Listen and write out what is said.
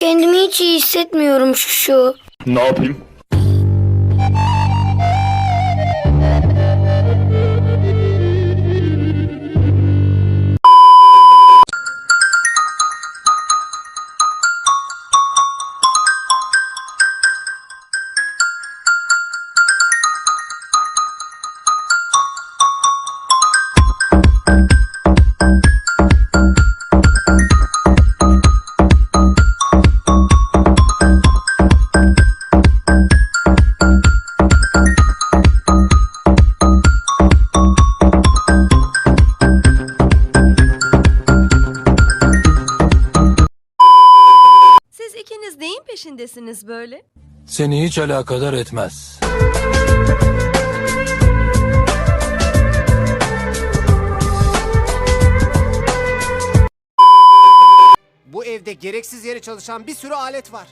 Kendimi hiç iyi hissetmiyorum şu şu. Ne yapayım? İkiniz neyin peşindesiniz böyle? Seni hiç alakadar etmez. Bu evde gereksiz yere çalışan bir sürü alet var.